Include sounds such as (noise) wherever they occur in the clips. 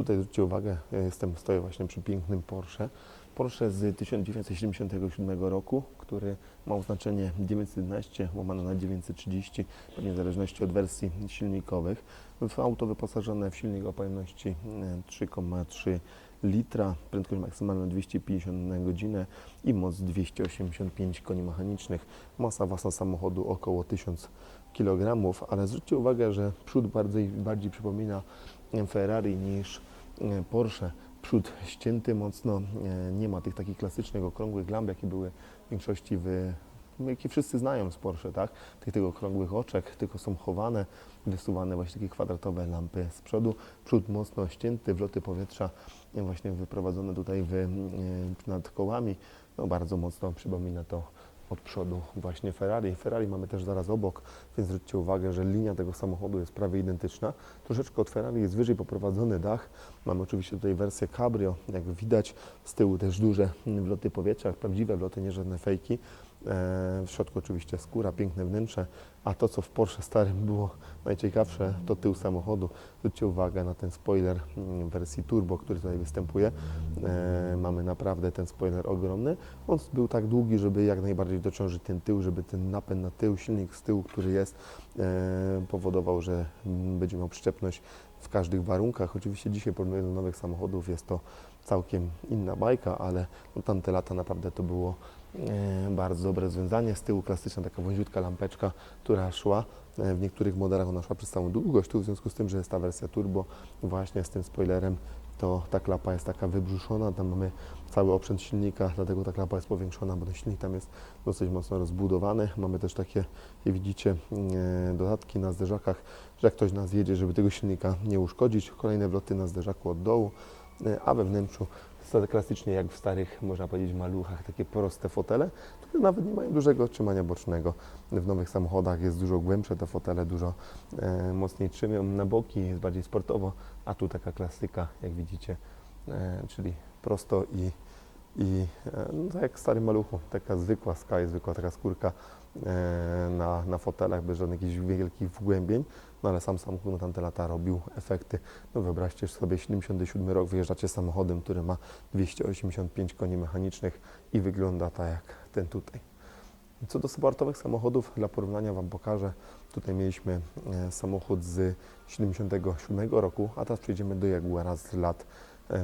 Tutaj zwróćcie uwagę, ja jestem, stoję właśnie przy pięknym Porsche. Porsche z 1977 roku, który ma oznaczenie 911 łamane na 930, pewnie w zależności od wersji silnikowych. W auto wyposażone w silnik o pojemności e, 3,3 litra, prędkość maksymalna 250 na godzinę i moc 285 koni mechanicznych. Masa własna samochodu około 1000 kg, ale zwróćcie uwagę, że przód bardziej, bardziej przypomina Ferrari niż e, Porsche. Przód ścięty mocno, e, nie ma tych takich klasycznych okrągłych lamp, jakie były w większości w jakie wszyscy znają z Porsche, tak? Tych, tych okrągłych oczek, tylko są chowane, wysuwane właśnie takie kwadratowe lampy z przodu. Przód mocno ścięty, wloty powietrza e, właśnie wyprowadzone tutaj w, e, nad kołami. No bardzo mocno przypomina to od przodu właśnie Ferrari. Ferrari mamy też zaraz obok, więc zwróćcie uwagę, że linia tego samochodu jest prawie identyczna. Troszeczkę od Ferrari jest wyżej poprowadzony dach. Mamy oczywiście tutaj wersję cabrio, jak widać. Z tyłu też duże wloty powietrza, prawdziwe wloty, nie żadne fejki. E, W środku oczywiście skóra, piękne wnętrze, a to co w Porsche starym było (laughs) najciekawsze to tył samochodu. Zwróćcie uwagę na ten spoiler mm, wersji turbo, który tutaj występuje. E, Mamy naprawdę ten spoiler ogromny. On był tak długi, żeby jak najbardziej dociążyć ten tył, żeby ten napęd na tył, silnik z tyłu, który jest, e, powodował, że mm, będzie miał przyczepność w każdych warunkach. Oczywiście dzisiaj porównując do nowych samochodów jest to całkiem inna bajka, ale no, tamte lata naprawdę to było bardzo dobre rozwiązanie. Z tyłu klasyczna taka wąziutka lampeczka, która szła. E, W niektórych modelach ona szła przez całą długość. Tu w związku z tym, że jest ta wersja turbo właśnie z tym spoilerem, to ta klapa jest taka wybrzuszona. Tam mamy cały oprzęt silnika, dlatego ta klapa jest powiększona, bo ten silnik tam jest dosyć mocno rozbudowany. Mamy też takie, jak widzicie, e, dodatki na zderzakach, że jak ktoś nas jedzie, żeby tego silnika nie uszkodzić. Kolejne wloty na zderzaku od dołu, e, a we wnętrzu są klasycznie jak w starych, można powiedzieć, maluchach, takie proste fotele, które nawet nie mają dużego otrzymania bocznego. W nowych samochodach jest dużo głębsze te fotele, dużo e, mocniej trzymią na boki, jest bardziej sportowo, a tu taka klasyka, jak widzicie, e, czyli prosto i, i e, no, tak jak maluchu, taka zwykła Sky, zwykła taka skórka e, na, na fotelach, bez żadnych jakichś wielkich wgłębień, no ale sam samochód na tamte lata robił efekty. No wyobraźcie sobie 77 rok, wyjeżdżacie samochodem, który ma 285 koni mechanicznych i wygląda tak jak ten tutaj. Co do sportowych samochodów, dla porównania Wam pokażę. Tutaj mieliśmy e, samochód z 77 roku, a teraz przejdziemy do Jaguara z lat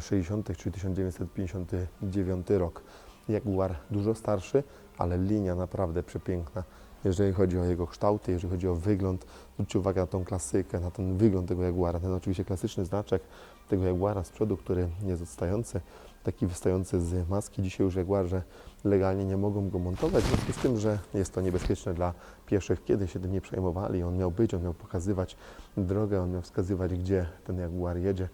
60., czyli 1959 rok. Jaguar dużo starszy, ale linia naprawdę przepiękna. Jeżeli chodzi o jego kształty, jeżeli chodzi o wygląd, zwróćcie uwagę na tą klasykę, na ten wygląd tego Jaguara. Ten oczywiście klasyczny znaczek tego Jaguara z przodu, który jest odstający, taki wystający z maski. Dzisiaj już Jaguarze legalnie nie mogą go montować, w związku z tym, że jest to niebezpieczne dla pieszych. Kiedyś się tym nie przejmowali, on miał być, on miał pokazywać drogę, on miał wskazywać, gdzie ten Jaguar jedzie.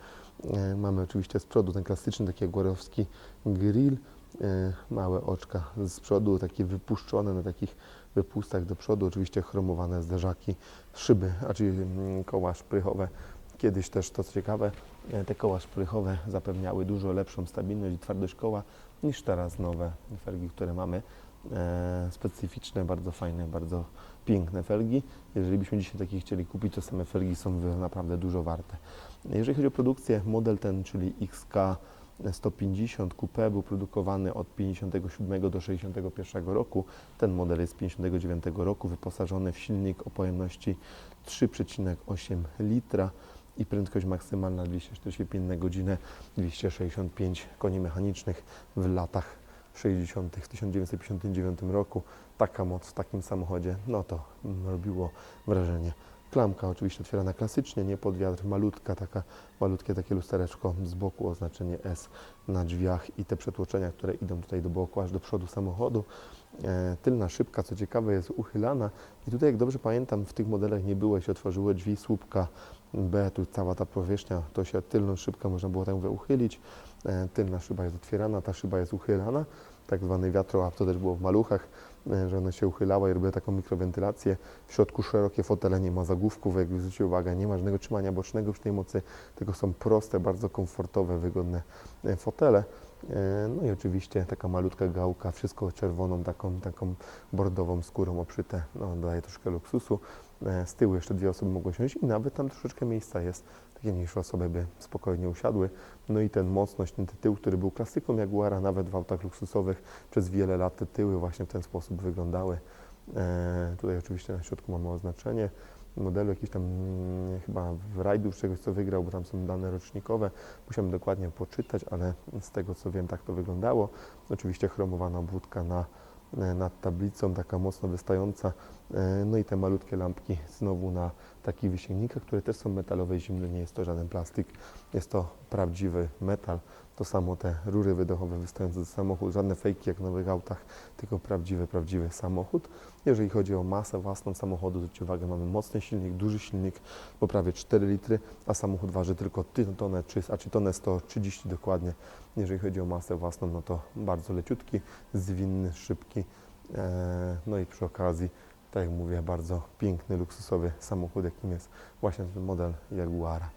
E, Mamy oczywiście z przodu ten klasyczny taki jaguarowski grill, e, małe oczka z przodu, takie wypuszczone na takich wypustach do przodu, oczywiście chromowane zderzaki, szyby, a czyli mm, koła szprychowe. Kiedyś też, to co ciekawe, e, te koła szprychowe zapewniały dużo lepszą stabilność i twardość koła niż teraz nowe felgi, które mamy. E, specyficzne, bardzo fajne, bardzo piękne felgi. Jeżeli byśmy dzisiaj takich chcieli kupić, to same felgi są naprawdę dużo warte. Jeżeli chodzi o produkcję, model ten, czyli XK 150 Coupe był produkowany od 57 do 61 roku. Ten model jest z 59 roku, wyposażony w silnik o pojemności 3,8 litra i prędkość maksymalna 245 na godzinę, 265 koni mechanicznych w latach 60. w 1959 roku. Taka moc w takim samochodzie, no to mm, robiło wrażenie. Klamka oczywiście otwierana klasycznie, nie pod wiatr, malutka, taka, malutkie takie lustereczko z boku, oznaczenie S na drzwiach i te przetłoczenia, które idą tutaj do boku, aż do przodu samochodu. E, tylna szybka, co ciekawe, jest uchylana i tutaj, jak dobrze pamiętam, w tych modelach nie było, się otworzyły drzwi, słupka B, tu cała ta powierzchnia, to się tylną szybkę można było tak mówię uchylić. E, tylna szyba jest otwierana, ta szyba jest uchylana, tak zwany wiatrołap, to też było w maluchach, że ona się uchylała i robiła taką mikrowentylację. W środku szerokie fotele, nie ma zagłówków, jak zwróćcie uwagę, nie ma żadnego trzymania bocznego przy tej mocy, tylko są proste, bardzo komfortowe, wygodne e, fotele. E, No i oczywiście taka malutka gałka, wszystko czerwoną, taką, taką bordową skórą obszyte, no, daje troszkę luksusu. E, Z tyłu jeszcze dwie osoby mogą siąść i nawet tam troszeczkę miejsca jest, takie mniejsze osoby by spokojnie usiadły. No i ten mocność, ten tył, który był klasyką Jaguara, nawet w autach luksusowych przez wiele lat te tyły właśnie w ten sposób wyglądały. E, tutaj oczywiście na środku mamy oznaczenie modelu jakiś tam mm, chyba w rajdu czegoś co wygrał, bo tam są dane rocznikowe. Musiałem dokładnie poczytać, ale z tego co wiem tak to wyglądało. Oczywiście chromowana obwódka na, nad tablicą, taka mocno wystająca. E, No i te malutkie lampki znowu na takich wysięgnikach, które też są metalowe i zimne, nie jest to żaden plastik, jest to prawdziwy metal. To samo te rury wydechowe wystające z samochodu, żadne fejki jak w nowych autach, tylko prawdziwy, prawdziwy samochód. Jeżeli chodzi o masę własną samochodu, zwróćcie uwagę, mamy mocny silnik, duży silnik, bo prawie 4 litry, a samochód waży tylko ty- tonę, a czy tonę 130 dokładnie. Jeżeli chodzi o masę własną, no to bardzo leciutki, zwinny, szybki. E, No i przy okazji, tak jak mówię, bardzo piękny, luksusowy samochód, jakim jest właśnie ten model Jaguara.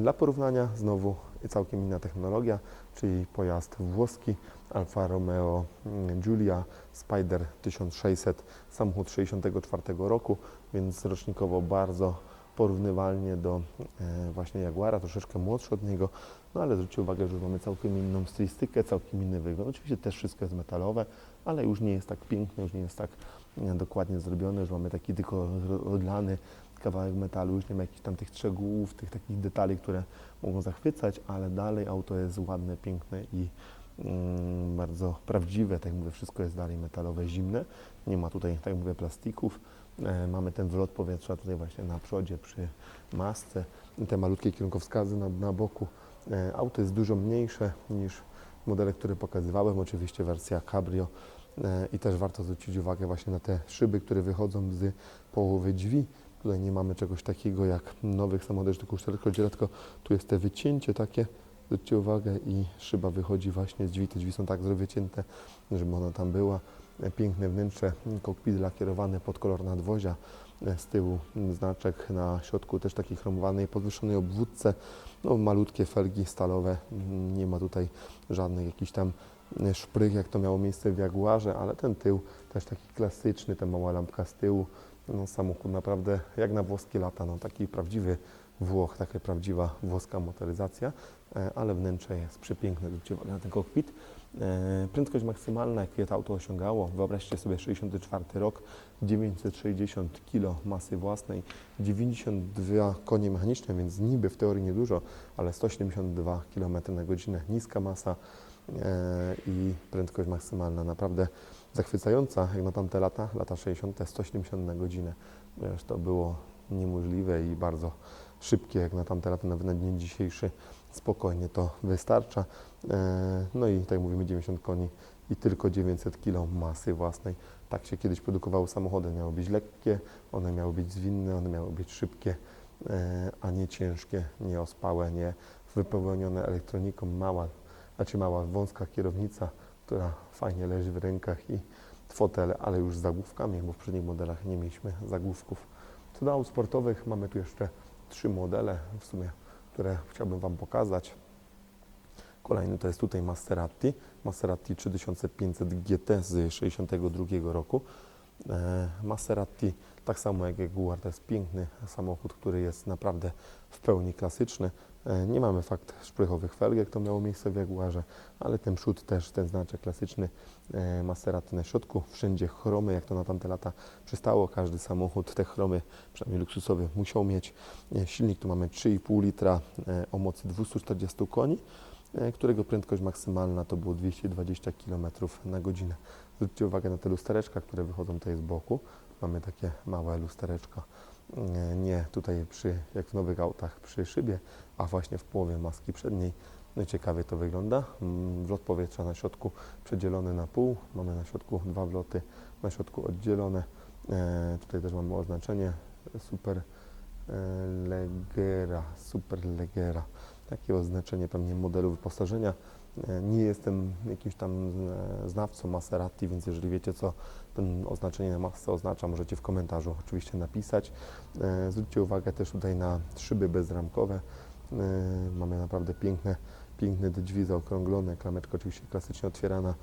Dla porównania znowu całkiem inna technologia, czyli pojazd włoski Alfa Romeo mm, Giulia Spider 1600, samochód 64 roku, więc rocznikowo bardzo porównywalnie do e, właśnie Jaguara, troszeczkę młodszy od niego, no ale zwróćcie uwagę, że już mamy całkiem inną stylistykę, całkiem inny wygląd. Oczywiście też wszystko jest metalowe, ale już nie jest tak piękne, już nie jest tak e, dokładnie zrobione, już mamy taki tylko odlany kawałek metalu, już nie ma jakichś tam tych szczegółów, tych takich detali, które mogą zachwycać, ale dalej auto jest ładne, piękne i mm, bardzo prawdziwe, tak mówię, wszystko jest dalej metalowe, zimne, nie ma tutaj, tak mówię, plastików, e, mamy ten wylot powietrza tutaj właśnie na przodzie przy masce, te malutkie kierunkowskazy na, na boku, e, auto jest dużo mniejsze niż modele, które pokazywałem, oczywiście wersja cabrio. E, i też warto zwrócić uwagę właśnie na te szyby, które wychodzą z połowy drzwi, Tutaj nie mamy czegoś takiego jak nowych samochodach, tylko uszczelka oddziela, tylko tu jest te wycięcie takie, zwróćcie uwagę i szyba wychodzi właśnie z drzwi. Te drzwi są tak wycięte, żeby ona tam była. Piękne wnętrze, kokpit lakierowany pod kolor nadwozia. Z tyłu znaczek na środku też takiej chromowanej, podwyższonej obwódce. No, malutkie felgi stalowe, nie ma tutaj żadnych jakichś tam szprych, jak to miało miejsce w Jaguarze, ale ten tył też taki klasyczny, ta mała lampka z tyłu. No, samochód naprawdę jak na włoskie lata, no, taki prawdziwy Włoch, taka prawdziwa włoska motoryzacja, e, ale wnętrze jest przepiękne, zwróćcie uwagę na ten kokpit. E, Prędkość maksymalna, jakie to auto osiągało, wyobraźcie sobie 64 rok, 960 kg masy własnej, 92 konie mechaniczne, więc niby w teorii niedużo, ale 172 km na godzinę, niska masa e, i prędkość maksymalna. Naprawdę zachwycająca, jak na tamte lata, lata 60, 170 na godzinę. Wiesz, to było niemożliwe i bardzo szybkie, jak na tamte lata, nawet na dzień dzisiejszy spokojnie to wystarcza. E, No i tak mówimy, 90 koni i tylko 900 kg masy własnej. Tak się kiedyś produkowały samochody, miały być lekkie, one miały być zwinne, one miały być szybkie, e, a nie ciężkie, nie ospałe, nie wypełnione elektroniką, mała, znaczy mała, wąska kierownica, która fajnie leży w rękach i fotele, ale już z zagłówkami, bo w poprzednich modelach nie mieliśmy zagłówków. Co do aut sportowych, mamy tu jeszcze trzy modele w sumie, które chciałbym Wam pokazać. Kolejny to jest tutaj Maserati, Maserati 3500 GT z 62 roku. E, Maserati, tak samo jak Jaguar, to jest piękny samochód, który jest naprawdę w pełni klasyczny. E, Nie mamy fakt szprychowych felg, jak to miało miejsce w Jaguarze, ale ten przód też, ten znaczek klasyczny e, Maserati na środku, wszędzie chromy, jak to na tamte lata przystało. Każdy samochód te chromy, przynajmniej luksusowy, musiał mieć. Silnik tu mamy 3,5 litra o mocy 240 koni, którego prędkość maksymalna to było 220 km na godzinę. Zwróćcie uwagę na te lustereczka, które wychodzą tutaj z boku. Mamy takie małe lustereczka. E, Nie tutaj przy, jak w nowych autach, przy szybie, a właśnie w połowie maski przedniej. No ciekawie to wygląda. Mm, Wlot powietrza na środku przedzielony na pół. Mamy na środku dwa wloty, na środku oddzielone. E, tutaj też mamy oznaczenie Super e, Legera, Super Legera. Takie oznaczenie pewnie modelu wyposażenia. E, Nie jestem jakimś tam e, znawcą Maserati, więc jeżeli wiecie, co ten oznaczenie na masce oznacza, możecie w komentarzu oczywiście napisać. E, Zwróćcie uwagę też tutaj na szyby bezramkowe. Mamy naprawdę piękne, piękne te drzwi zaokrąglone, klameczka oczywiście klasycznie otwierana,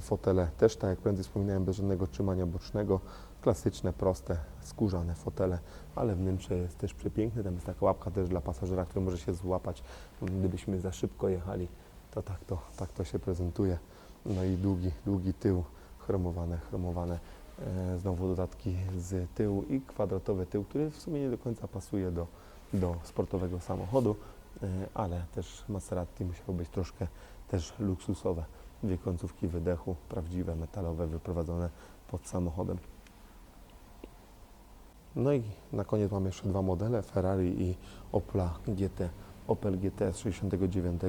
fotele też, tak jak prędzej wspominałem, bez żadnego trzymania bocznego, klasyczne, proste, skórzane fotele, ale wnętrze jest też przepiękne. Tam jest taka łapka też dla pasażera, który może się złapać, gdybyśmy za szybko jechali. To tak to, tak to się prezentuje. No i długi, długi tył, chromowane, chromowane. E, znowu dodatki z tyłu i kwadratowy tył, który w sumie nie do końca pasuje do, do sportowego samochodu, e, ale też Maserati musiało być troszkę też luksusowe. Dwie końcówki wydechu, prawdziwe, metalowe, wyprowadzone pod samochodem. No i na koniec mamy jeszcze dwa modele, Ferrari i Opla GT. Opel GT z 69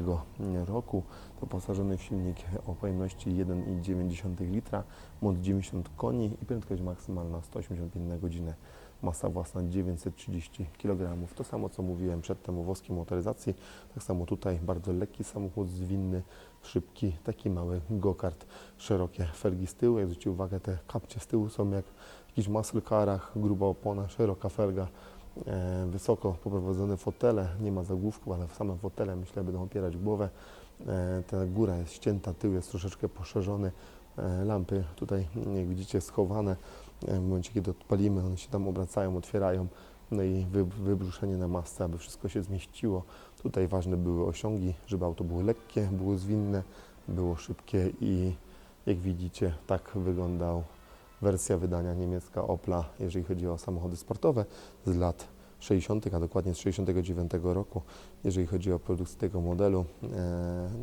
roku, doposażony w silnik o pojemności 1,9 litra, moc 90 koni i prędkość maksymalna 185 na godzinę. Masa własna 930 kg. To samo co mówiłem przedtem o włoskiej motoryzacji, tak samo tutaj bardzo lekki samochód zwinny, szybki, taki mały go-kart, szerokie felgi z tyłu. Jak zwrócić uwagę, te kapcie z tyłu są jak jakichś muscle gruba opona, szeroka felga, e, wysoko poprowadzone fotele, nie ma zagłówków, ale same fotele myślę będą opierać głowę. E, ta góra jest ścięta, tył jest troszeczkę poszerzony. E, lampy tutaj, jak widzicie, schowane. W momencie, kiedy odpalimy, one się tam obracają, otwierają. No i wy, wybruszenie na masce, aby wszystko się zmieściło. Tutaj ważne były osiągi, żeby auto było lekkie, było zwinne, było szybkie i jak widzicie, tak wyglądał wersja wydania niemiecka Opla, jeżeli chodzi o samochody sportowe z lat 60., a dokładnie z 69 roku, jeżeli chodzi o produkcję tego modelu.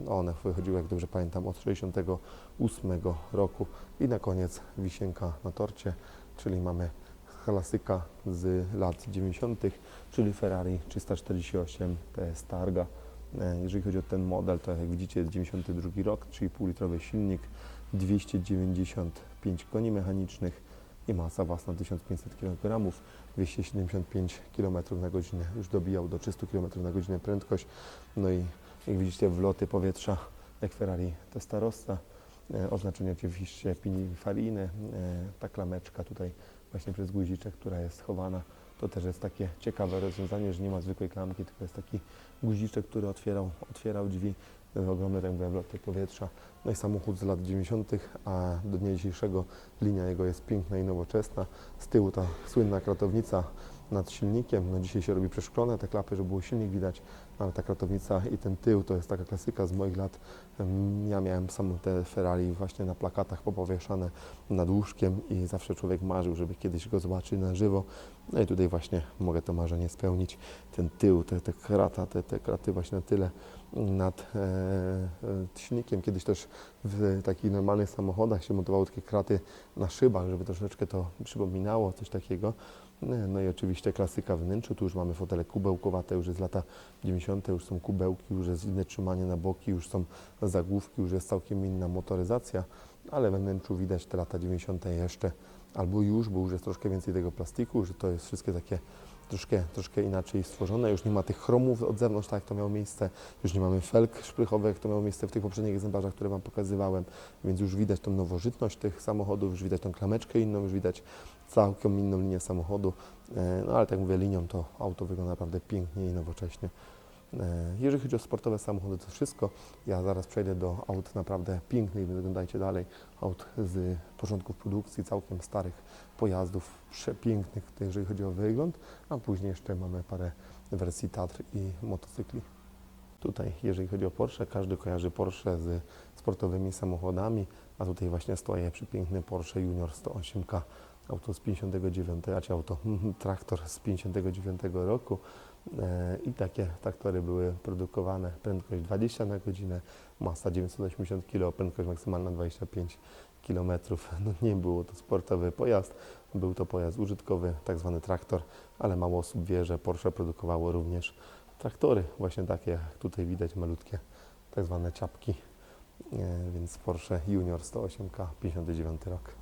No one wychodziły, jak dobrze pamiętam, od 68 roku i na koniec wisienka na torcie, czyli mamy klasyka z lat 90., czyli Ferrari 348 TS Targa. E, Jeżeli chodzi o ten model, to jak widzicie jest 92 rok, 3,5 litrowy silnik, 295 koni mechanicznych i masa własna 1500 kg, 275 km na godzinę, już dobijał do 300 km na godzinę prędkość. No i jak widzicie wloty powietrza jak Ferrari Testarossa, e, oznaczenie oczywiście Pininfarine, e, ta klameczka tutaj właśnie przez guziczek, która jest chowana. To też jest takie ciekawe rozwiązanie, że nie ma zwykłej klamki, tylko jest taki guziczek, który otwierał, otwierał drzwi, e, ogromne mówię, wloty powietrza. No i samochód z lat 90., a do dnia dzisiejszego linia jego jest piękna i nowoczesna. Z tyłu ta słynna kratownica nad silnikiem, no dzisiaj się robi przeszklone te klapy, żeby było silnik widać, ale ta kratownica i ten tył to jest taka klasyka z moich lat. Ja miałem samo te Ferrari właśnie na plakatach popowieszane nad łóżkiem i zawsze człowiek marzył, żeby kiedyś go zobaczyć na żywo. No i tutaj właśnie mogę to marzenie spełnić. Ten tył, te, te krata, te, te kraty właśnie na tyle nad e, e, silnikiem. Kiedyś też w takich normalnych samochodach się montowało takie kraty na szybach, żeby troszeczkę to przypominało, coś takiego. No, No i oczywiście klasyka wnętrzu, tu już mamy fotele kubełkowate, już jest lata 90., już są kubełki, już jest inne trzymanie na boki, już są zagłówki, już jest całkiem inna motoryzacja, ale we wnętrzu widać te lata 90. jeszcze, albo już, bo już jest troszkę więcej tego plastiku, że to jest wszystkie takie troszkę, troszkę inaczej stworzone. Już nie ma tych chromów od zewnątrz, tak jak to miało miejsce. Już nie mamy felg szprychowych, jak to miało miejsce w tych poprzednich egzemplarzach, które Wam pokazywałem. Więc już widać tą nowożytność tych samochodów, już widać tą klameczkę inną, już widać całkiem inną linię samochodu. E, No ale tak mówię, linią to auto wygląda naprawdę pięknie i nowocześnie. E, Jeżeli chodzi o sportowe samochody, to wszystko. Ja zaraz przejdę do aut naprawdę pięknych, więc oglądajcie dalej. Aut z początków produkcji, całkiem starych pojazdów, przepięknych, jeżeli chodzi o wygląd, a później jeszcze mamy parę wersji Tatr i motocykli. Tutaj, jeżeli chodzi o Porsche, każdy kojarzy Porsche z sportowymi samochodami, a tutaj właśnie stoi przepiękny Porsche Junior 108K, auto z 59, a czy auto, (laughs) traktor z 59 roku. E, I takie traktory były produkowane, prędkość 20 na godzinę, masa 980 kg, prędkość maksymalna 25 km. (laughs) No nie było to sportowy pojazd, był to pojazd użytkowy, tak zwany traktor, ale mało osób wie, że Porsche produkowało również traktory, właśnie takie jak tutaj widać malutkie, tak zwane ciapki, E, więc Porsche Junior 108K, 59 rok.